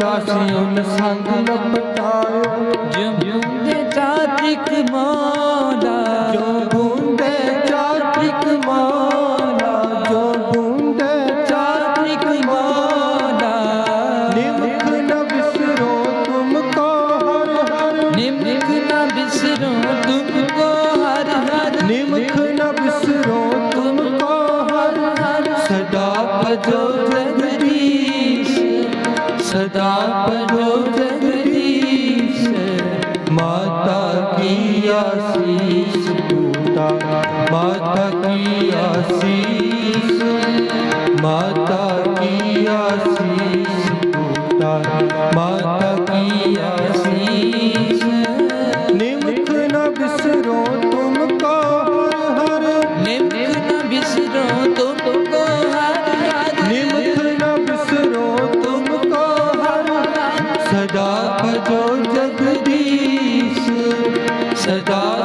ਦਾਸੀ ਉਨ ਸੰਗ ਲਪਟਾਇਓ ਜਿਉ ਮੋਲਾ ਜੋ ਬੂੰਦੇ ਚਾਤ੍ਰਿਕ ਮਾਲਾ ਜੋ ਬੂੰਦੇ ਚਾਤ੍ਰਿਕ ਮੋਲਾ ਨਿਮਖ ਨ ਬਿਸਰੋ ਤੁਮ ਕੋ ਹਰ ਹਰ ਨਿਮਖ ਨਾ ਬਿਸਰੋ ਤੁਮ ਕੋ ਹਰ ਹਰ ਨਿਮਖ ਨ ਬਿਸਰੋ ਤੁਮ ਕੋ ਹਰ ਹਰ ਸਦਾ ਭਜੋ ਸਦਾ ਪਰੋ ਜਗਦੀਸ਼ ਮਾਤਾ ਕੀ ਆਸੀਸ ਪੂਤਾ ਮਾਤਾ ਕੀ ਆਸੀਸ।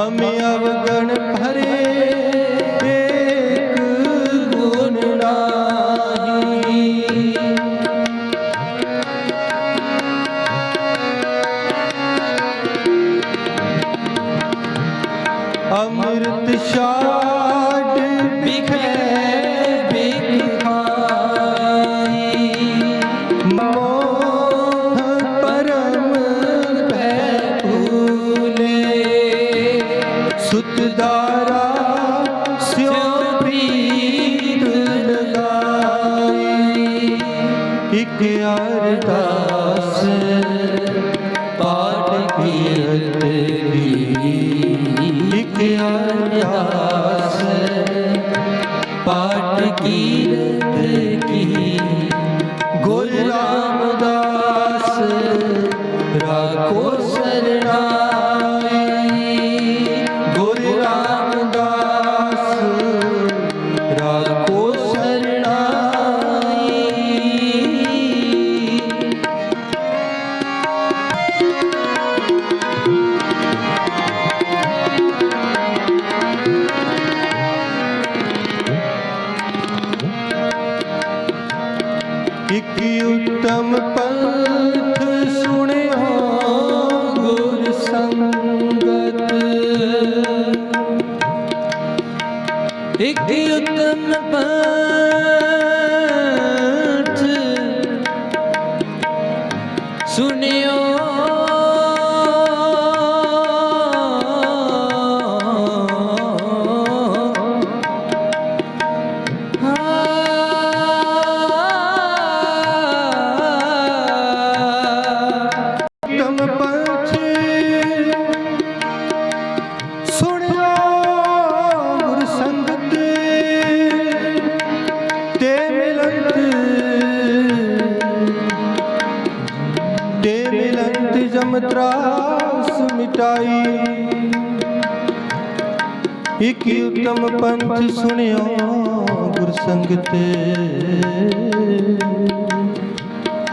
ਹਮ ਅਵਗਣ ਸੁਤਦਾਰਾ ਸਿਉ ਪ੍ਰੀਤ ਲਗਾਈ। ਇਕ ਅਰਦਾਸ ਪਾਠ ਕੀਰਤ ਦੀ। ਕੀ ਉਤਮ ਪੰਥ ਸੁਣਿਓ ਗੁਰ ਸੰਗਤ। ਇੱਕ ਉਤਮ ਪੰਥ ਜਮ ਤਰਾਸ ਮਿਟਾਈ। ਇਕ ਉਤਮ ਪੰਥ ਸੁਣਿਓ ਗੁਰ ਸੰਗਤ।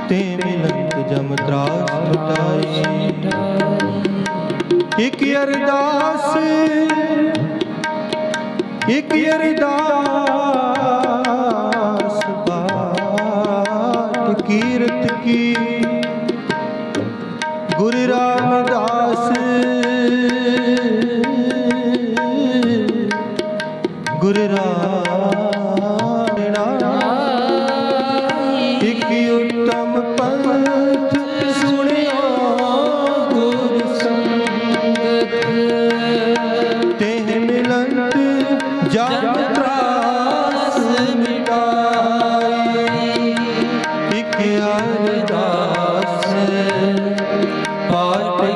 ਤੇ ਮਿਲੰਤ ਜਮ ਤਰਾਸ ਮਿਟਾਈ। ਇਕ ਅਰਦਾਸ ਇਕ ਅਰਦਾਸ ਬਾਟ ਕੀਰਤ ਕੀ।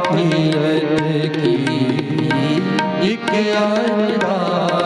ਕੀਰਤ ਕੀ ਇਕ ਅਰਦਾਸ